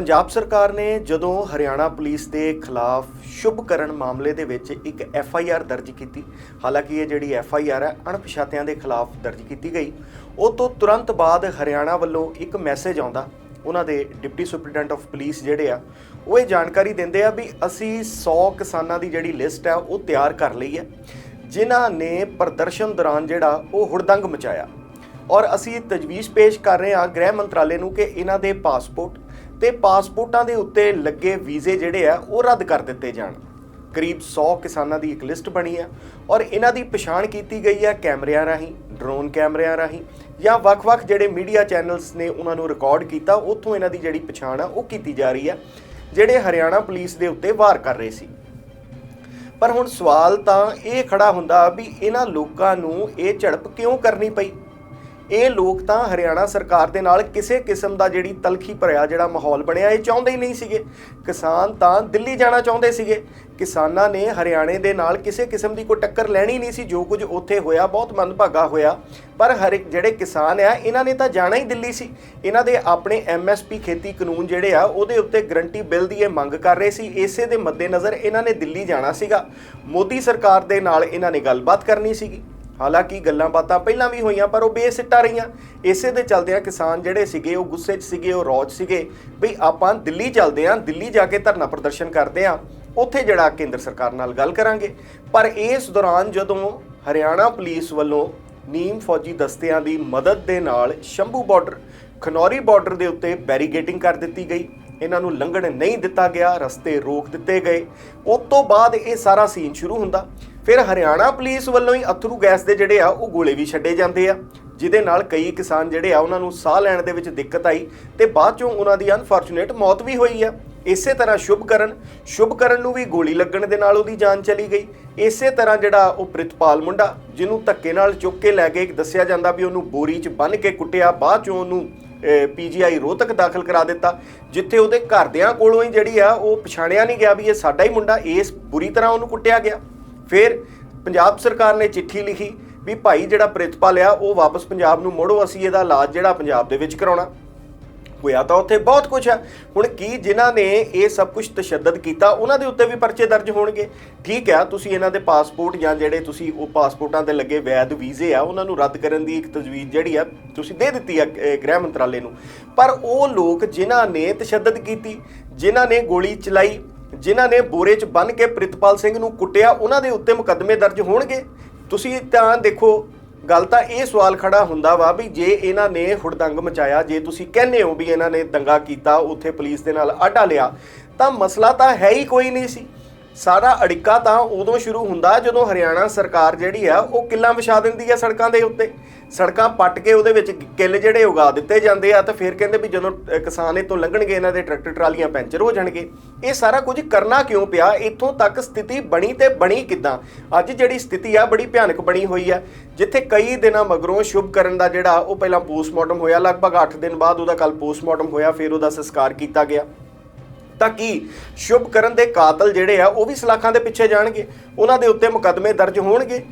ਪੰਜਾਬ ਸਰਕਾਰ ਨੇ ਜਦੋਂ ਹਰਿਆਣਾ ਪੁਲਿਸ ਦੇ ਖਿਲਾਫ ਸ਼ੁਭਕਰਨ ਮਾਮਲੇ ਦੇ ਵਿੱਚ ਇੱਕ ਐਫ ਆਈ ਆਰ ਦਰਜ ਕੀਤੀ, ਹਾਲਾਂਕਿ ਇਹ ਜਿਹੜੀ ਐਫ ਆਈ ਆਰ ਹੈ, ਅਣਪਛਾਤਿਆਂ ਦੇ ਖਿਲਾਫ ਦਰਜ ਕੀਤੀ ਗਈ। ਉਹ ਤੋਂ ਤੁਰੰਤ ਬਾਅਦ ਹਰਿਆਣਾ ਵੱਲੋਂ ਇੱਕ ਮੈਸੇਜ ਆਉਂਦਾ, ਉਹਨਾਂ ਦੇ ਡਿਪਟੀ ਸੁਪਰਡੈਂਟ ਆਫ ਪੁਲਿਸ ਜਿਹੜੇ ਆ, ਉਹ ਇਹ ਜਾਣਕਾਰੀ ਦਿੰਦੇ ਆ ਵੀ ਅਸੀਂ 100 ਕਿਸਾਨਾਂ ਦੀ ਜਿਹੜੀ ਲਿਸਟ ਆ, ਉਹ ਤਿਆਰ ਕਰ ਲਈ ਹੈ। ਜਿਨ੍ਹਾਂ ਨੇ ਪ੍ਰਦਰਸ਼ਨ ਦੌਰਾਨ ਜਿਹੜਾ, ਉਹ ਹੁੜਦੰਗ ਮਚਾਇਆ। ਔਰ ਅਸੀਂ ਤਜਵੀਜ਼ ਪੇਸ਼ ਕਰ ਰਹੇ ਹਾਂ ਗ੍ਰਹਿ ਮੰਤਰਾਲੇ ਨੂੰ ਕਿ ਇਹਨਾਂ ਦੇ ਪਾਸਪੋਰਟ ਤੇ ਪਾਸਪੋਰਟਾਂ ਦੇ ਉੱਤੇ ਲੱਗੇ ਵੀਜ਼ੇ ਜਿਹੜੇ ਆ, ਉਹ ਰੱਦ ਕਰ ਦਿੱਤੇ ਜਾਣ। ਕਰੀਬ 100 ਕਿਸਾਨਾਂ ਦੀ ਇੱਕ ਲਿਸਟ ਬਣੀ ਹੈ ਔਰ ਇਹਨਾਂ ਦੀ ਪਛਾਣ ਕੀਤੀ ਗਈ ਹੈ ਕੈਮਰਿਆਂ ਰਾਹੀਂ, ਡਰੋਨ ਕੈਮਰਿਆਂ ਰਾਹੀਂ ਜਾਂ ਵੱਖ-ਵੱਖ ਜਿਹੜੇ ਮੀਡੀਆ ਚੈਨਲਸ ਨੇ ਉਹਨਾਂ ਨੂੰ ਰਿਕਾਰਡ ਕੀਤਾ, ਉੱਥੋਂ ਇਹਨਾਂ ਦੀ ਜਿਹੜੀ ਪਛਾਣ ਆ, ਉਹ ਕੀਤੀ ਜਾ ਰਹੀ ਹੈ ਜਿਹੜੇ ਹਰਿਆਣਾ ਪੁਲਿਸ ਦੇ ਉੱਤੇ ਵਾਰ ਕਰ ਰਹੇ ਸੀ। ਪਰ ਹੁਣ ਸਵਾਲ ਤਾਂ ਇਹ ਖੜਾ ਹੁੰਦਾ ਵੀ ਇਹਨਾਂ ਲੋਕਾਂ ਨੂੰ ਇਹ ਝੜਪ ਕਿਉਂ ਕਰਨੀ ਪਈ? ਇਹ ਲੋਕ ਤਾਂ ਹਰਿਆਣਾ ਸਰਕਾਰ ਦੇ ਨਾਲ ਕਿਸੇ ਕਿਸਮ ਦਾ ਜਿਹੜੀ ਤਲਖੀ ਭਰਿਆ ਜਿਹੜਾ ਮਾਹੌਲ ਬਣਿਆ, ਇਹ ਚਾਹੁੰਦੇ ਹੀ ਨਹੀਂ ਸੀਗੇ। ਕਿਸਾਨ ਤਾਂ ਦਿੱਲੀ ਜਾਣਾ ਚਾਹੁੰਦੇ ਸੀਗੇ। ਕਿਸਾਨਾਂ ਨੇ ਹਰਿਆਣੇ ਦੇ ਨਾਲ ਕਿਸੇ ਕਿਸਮ ਦੀ ਕੋਈ ਟੱਕਰ ਲੈਣੀ ਨਹੀਂ ਸੀ, ਜੋ ਕੁਝ ਉੱਥੇ ਹੋਇਆ, ਬਹੁਤ ਮੰਦਭਾਗਾ ਹੋਇਆ। ਪਰ ਹਰ ਇੱਕ ਜਿਹੜੇ ਕਿਸਾਨ ਆ, ਇਹਨਾਂ ਨੇ ਤਾਂ ਜਾਣਾ ਹੀ ਦਿੱਲੀ ਸੀ। ਇਹਨਾਂ ਦੇ ਆਪਣੇ ਐਮਐਸਪੀ ਖੇਤੀ ਕਾਨੂੰਨ ਜਿਹੜੇ ਆ, ਉਹਦੇ ਉੱਤੇ ਗਰੰਟੀ ਬਿੱਲ ਦੀ ਇਹ ਮੰਗ ਕਰ ਰਹੇ ਸੀ। ਇਸੇ ਦੇ ਮੱਦੇਨਜ਼ਰ ਇਹਨਾਂ ਨੇ ਦਿੱਲੀ ਜਾਣਾ ਸੀਗਾ। ਮੋਦੀ ਸਰਕਾਰ ਦੇ ਨਾਲ ਇਹਨਾਂ ਨੇ ਗੱਲਬਾਤ ਕਰਨੀ ਸੀਗੀ। ਹਾਲਾਂਕਿ ਗੱਲਾਂ ਬਾਤਾਂ ਪਹਿਲਾਂ ਵੀ ਹੋਈਆਂ, ਪਰ ਉਹ ਬੇਸਿੱਟਾ ਰਹੀਆਂ। ਇਸੇ ਦੇ ਚਲਦਿਆਂ ਕਿਸਾਨ ਜਿਹੜੇ ਸੀਗੇ, ਉਹ ਗੁੱਸੇ 'ਚ ਸੀਗੇ, ਉਹ ਰੌਜ ਸੀਗੇ ਵੀ ਆਪਾਂ ਦਿੱਲੀ ਚੱਲਦੇ ਆਂ, ਦਿੱਲੀ ਜਾ ਕੇ ਧਰਨਾ ਪ੍ਰਦਰਸ਼ਨ ਕਰਦੇ ਆਂ, ਉੱਥੇ ਜਿਹੜਾ ਕੇਂਦਰ ਸਰਕਾਰ ਨਾਲ ਗੱਲ ਕਰਾਂਗੇ। ਪਰ ਇਸ ਦੌਰਾਨ ਜਦੋਂ ਹਰਿਆਣਾ ਪੁਲਿਸ ਵੱਲੋਂ ਨੀਮ ਫੌਜੀ ਦਸਤਿਆਂ ਦੀ ਮਦਦ ਦੇ ਨਾਲ ਸ਼ੰਭੂ ਬਾਰਡਰ, ਖਨੌਰੀ ਬਾਰਡਰ ਦੇ ਉੱਤੇ ਬੈਰੀਗੇਟਿੰਗ ਕਰ ਦਿੱਤੀ ਗਈ। ਇਹਨਾਂ ਨੂੰ ਲੰਘਣ ਨਹੀਂ ਦਿੱਤਾ ਗਿਆ, ਰਸਤੇ ਰੋਕ ਦਿੱਤੇ ਗਏ। ਉਸ ਤੋਂ ਬਾਅਦ ਇਹ ਸਾਰਾ ਸੀਨ ਸ਼ੁਰੂ ਹੁੰਦਾ। ਫਿਰ ਹਰਿਆਣਾ ਪੁਲਿਸ ਵੱਲੋਂ ਹੀ ਅਥਰੂ ਗੈਸ ਦੇ ਜਿਹੜੇ ਆ, ਉਹ ਗੋਲੇ ਵੀ ਛੱਡੇ ਜਾਂਦੇ ਆ। ਜਿਹਦੇ ਨਾਲ ਕਈ ਕਿਸਾਨ ਜਿਹੜੇ ਆ, ਉਹਨਾਂ ਨੂੰ ਸਾਹ ਲੈਣ ਦੇ ਵਿੱਚ ਦਿੱਕਤ ਆਈ ਤੇ ਬਾਅਦ ਚੋਂ ਉਹਨਾਂ ਦੀ ਅਨਫੋਰਚੂਨੇਟ ਮੌਤ ਵੀ ਹੋਈ ਆ। ਇਸੇ ਤਰ੍ਹਾਂ ਸ਼ੁਭਕਰਨ ਸ਼ੁਭਕਰਨ ਨੂੰ ਵੀ ਗੋਲੀ ਲੱਗਣ ਦੇ ਨਾਲ ਉਹਦੀ ਜਾਨ ਚਲੀ ਗਈ। ਇਸੇ ਤਰ੍ਹਾਂ ਜਿਹੜਾ ਉਹ ਪ੍ਰਿਤਪਾਲ ਮੁੰਡਾ, ਜਿਹਨੂੰ ਧੱਕੇ ਨਾਲ ਚੁੱਕ ਕੇ ਲੈ ਗਏ ਦੱਸਿਆ ਜਾਂਦਾ ਵੀ ਉਹਨੂੰ ਬੋਰੀ 'ਚ ਬੰਨ੍ਹ ਕੇ ਕੁੱਟਿਆ, ਬਾਅਦ ਚੋਂ ਉਹਨੂੰ ਪੀਜੀਆਈ ਰੋਹਤਕ ਦਾਖਲ ਕਰਾ ਦਿੱਤਾ, ਜਿੱਥੇ ਉਹਦੇ ਘਰਦਿਆਂ ਕੋਲੋਂ ਹੀ ਜਿਹੜੀ ਆ, ਉਹ ਪਛਾਣਿਆ ਨਹੀਂ ਗਿਆ ਵੀ ਇਹ ਸਾਡਾ ਹੀ ਮੁੰਡਾ, ਇਸ ਬੁਰੀ ਤਰ੍ਹਾਂ ਉਹਨੂੰ ਕੁੱਟਿਆ ਗਿਆ। ਫਿਰ ਪੰਜਾਬ ਸਰਕਾਰ ਨੇ ਚਿੱਠੀ ਲਿਖੀ ਵੀ ਭਾਈ ਜਿਹੜਾ ਪ੍ਰਿਤਪਾਲ ਆ, ਉਹ ਵਾਪਸ ਪੰਜਾਬ ਨੂੰ ਮੋੜੋ, ਅਸੀਂ ਇਹਦਾ ਇਲਾਜ ਜਿਹੜਾ ਪੰਜਾਬ ਦੇ ਵਿੱਚ ਕਰਾਉਣਾ। ਹੋਇਆ ਤਾਂ ਉੱਥੇ ਬਹੁਤ ਕੁਝ ਹੈ ਹੁਣ ਕੀ ਜਿਨ੍ਹਾਂ ਨੇ ਇਹ ਸਭ ਕੁਝ ਤਸ਼ੱਦਦ ਕੀਤਾ, ਉਹਨਾਂ ਦੇ ਉੱਤੇ ਵੀ ਪਰਚੇ ਦਰਜ ਹੋਣਗੇ। ਠੀਕ ਹੈ ਤੁਸੀਂ ਇਹਨਾਂ ਦੇ ਪਾਸਪੋਰਟ ਜਾਂ ਜਿਹੜੇ ਤੁਸੀਂ ਉਹ ਪਾਸਪੋਰਟਾਂ ਤੇ ਲੱਗੇ ਵੈਧ ਵੀਜ਼ੇ ਆ, ਉਹਨਾਂ ਨੂੰ ਰੱਦ ਕਰਨ ਦੀ ਇੱਕ ਤਜਵੀਜ਼ ਜਿਹੜੀ ਆ, ਤੁਸੀਂ ਦੇ ਦਿੱਤੀ ਆ ਗ੍ਰਹਿ ਮੰਤਰਾਲੇ ਨੂੰ। ਪਰ ਉਹ ਲੋਕ ਜਿਨ੍ਹਾਂ ਨੇ ਤਸ਼ੱਦਦ ਕੀਤੀ, ਜਿਨ੍ਹਾਂ ਨੇ ਗੋਲੀ ਚਲਾਈ ਜਿਨ੍ਹਾਂ ਨੇ ਬੋਰੇ 'ਚ ਬੰਨ ਕੇ ਪ੍ਰਿਤਪਾਲ ਸਿੰਘ ਨੂੰ ਕੁੱਟਿਆ, ਉਹਨਾਂ ਦੇ ਉੱਤੇ ਮੁਕੱਦਮੇ ਦਰਜ ਹੋਣਗੇ। ਤੁਸੀਂ ਤਾਂ ਦੇਖੋ, ਗੱਲ ਤਾਂ ਇਹ ਸਵਾਲ ਖੜਾ ਹੁੰਦਾ ਵਾ ਵੀ ਜੇ ਇਹਨਾਂ ਨੇ ਹੁੜਦੰਗ ਮਚਾਇਆ, ਜੇ ਤੁਸੀਂ ਕਹਿੰਦੇ ਹੋ ਵੀ ਇਹਨਾਂ ਨੇ ਦੰਗਾ ਕੀਤਾ, ਉੱਥੇ ਪੁਲਿਸ ਦੇ ਨਾਲ ਆਡਾ ਲਿਆ, ਤਾਂ ਮਸਲਾ ਤਾਂ ਹੈ ਹੀ ਕੋਈ ਨਹੀਂ ਸੀ। ਸਾਰਾ ਅੜਿੱਕਾ ਤਾਂ ਉਦੋਂ ਸ਼ੁਰੂ ਹੁੰਦਾ ਜਦੋਂ ਹਰਿਆਣਾ ਸਰਕਾਰ ਜਿਹੜੀ ਆ, ਉਹ ਕਿੱਲਾਂ ਵਿਛਾ ਦਿੰਦੀ ਆ ਸੜਕਾਂ ਦੇ ਉੱਤੇ। ਸੜਕਾਂ ਪੱਟ ਕੇ ਉਹਦੇ ਵਿੱਚ ਕਿੱਲ ਜਿਹੜੇ ਉਗਾ ਦਿੱਤੇ ਜਾਂਦੇ ਆ ਤਾਂ ਫਿਰ ਕਹਿੰਦੇ ਵੀ ਜਦੋਂ ਕਿਸਾਨ ਇਹ ਤੋਂ ਲੰਘਣਗੇ, ਇਹਨਾਂ ਦੇ ਟਰੈਕਟਰ ਟਰਾਲੀਆਂ ਪੈਂਚਰ ਹੋ ਜਾਣਗੇ। ਇਹ ਸਾਰਾ ਕੁਝ ਕਰਨਾ ਕਿਉਂ ਪਿਆ? ਇੱਥੋਂ ਤੱਕ ਸਥਿਤੀ ਬਣੀ ਤੇ ਬਣੀ ਕਿਦਾਂ? ਅੱਜ ਜਿਹੜੀ ਸਥਿਤੀ ਆ, ਬੜੀ ਭਿਆਨਕ ਬਣੀ ਹੋਈ ਆ। ਜਿੱਥੇ ਕਈ ਦਿਨਾਂ ਮਗਰੋਂ ਸ਼ੁਭ ਕਰਨ ਦਾ ਜਿਹੜਾ, ਉਹ ਪਹਿਲਾਂ ਪੋਸਟਮਾਰਟਮ ਹੋਇਆ। ਲਗਭਗ 8 ਦਿਨ ਬਾਅਦ ਉਹਦਾ ਕੱਲ ਪੋਸਟਮਾਰਟਮ ਹੋਇਆ, ਫਿਰ ਉਹਦਾ ਸੰਸਕਾਰ ਕੀਤਾ ਗਿਆ। ਤਾਂ ਕੀ ਸ਼ੁਭ ਕਰਨ ਦੇ ਕਾਤਲ ਜਿਹੜੇ ਆ, ਉਹ ਵੀ ਸਲਾਖਾਂ ਦੇ ਪਿੱਛੇ ਜਾਣਗੇ। ਉਹਨਾਂ ਦੇ ਉੱਤੇ ਮੁਕੱਦਮੇ ਦਰਜ ਹੋਣਗੇ।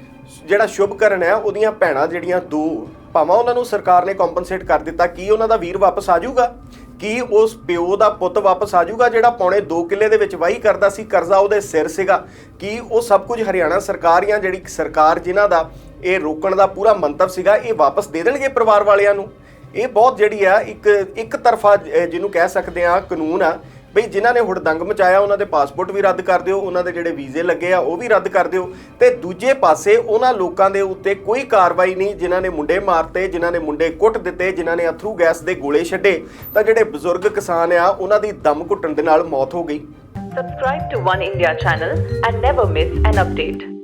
ਜਿਹੜਾ ਸ਼ੁਭ ਕਰਨ ਹੈ ਉਹਦੀਆਂ ਭੈਣਾਂ ਜਿਹੜੀਆਂ ਦੋ ਭਾਵਾਂ ਉਹਨਾਂ ਨੂੰ ਸਰਕਾਰ ਨੇ ਕੰਪਨਸੇਟ ਕਰ ਦਿੱਤਾ, ਕੀ ਉਹਨਾਂ ਦਾ ਵੀਰ ਵਾਪਸ ਆ ਜਾਊਗਾ? ਕੀ ਉਸ ਪਿਓ ਦਾ ਪੁੱਤ ਵਾਪਸ ਆ ਜਾਊਗਾ, ਜਿਹੜਾ ਪੌਣੇ 2 ਕਿੱਲੇ ਦੇ ਵਿੱਚ ਵਾਹੀ ਕਰਦਾ ਸੀ, ਕਰਜ਼ਾ ਉਹਦੇ ਸਿਰ ਸੀਗਾ? ਕੀ ਉਹ ਸਭ ਕੁਝ ਹਰਿਆਣਾ ਸਰਕਾਰ ਜਾਂ ਜਿਹੜੀ ਸਰਕਾਰ ਜਿਨ੍ਹਾਂ ਦਾ ਇਹ ਰੋਕਣ ਦਾ ਪੂਰਾ ਮੰਤਵ ਸੀਗਾ, ਇਹ ਵਾਪਸ ਦੇ ਦੇਣਗੇ ਪਰਿਵਾਰ ਵਾਲਿਆਂ ਨੂੰ? ਇਹ ਬਹੁਤ ਜਿਹੜੀ ਆ, ਇੱਕ ਇੱਕ ਤਰਫਾ ਜਿਹਨੂੰ ਕਹਿ ਸਕਦੇ ਆ, ਕਾਨੂੰਨ ਆ ਬਈ ਜਿਨ੍ਹਾਂ ਨੇ ਹੁੜਦੰਗ ਮਚਾਇਆ, ਉਹਨਾਂ ਦੇ ਪਾਸਪੋਰਟ ਵੀ ਰੱਦ ਕਰ ਦਿਓ, ਉਹਨਾਂ ਦੇ ਜਿਹੜੇ ਵੀਜ਼ੇ ਲੱਗੇ ਆ, ਉਹ ਵੀ ਰੱਦ ਕਰ ਦਿਓ ਤੇ ਦੂਜੇ ਪਾਸੇ ਉਹਨਾਂ ਲੋਕਾਂ ਦੇ ਉੱਤੇ ਕੋਈ ਕਾਰਵਾਈ ਨਹੀਂ, ਜਿਨ੍ਹਾਂ ਨੇ ਮੁੰਡੇ ਮਾਰਤੇ, ਜਿਨ੍ਹਾਂ ਨੇ ਮੁੰਡੇ ਕੁੱਟ ਦਿੱਤੇ, ਜਿਨ੍ਹਾਂ ਨੇ ਅਥਰੂ ਗੈਸ ਦੇ ਗੋਲੇ ਛੱਡੇ, ਤਾਂ ਜਿਹੜੇ ਬਜ਼ੁਰਗ ਕਿਸਾਨ ਆ, ਉਹਨਾਂ ਦੀ ਦਮ ਘੁੱਟਣ ਦੇ ਨਾਲ ਮੌਤ ਹੋ ਗਈ Subscribe to One India channel and never miss an update.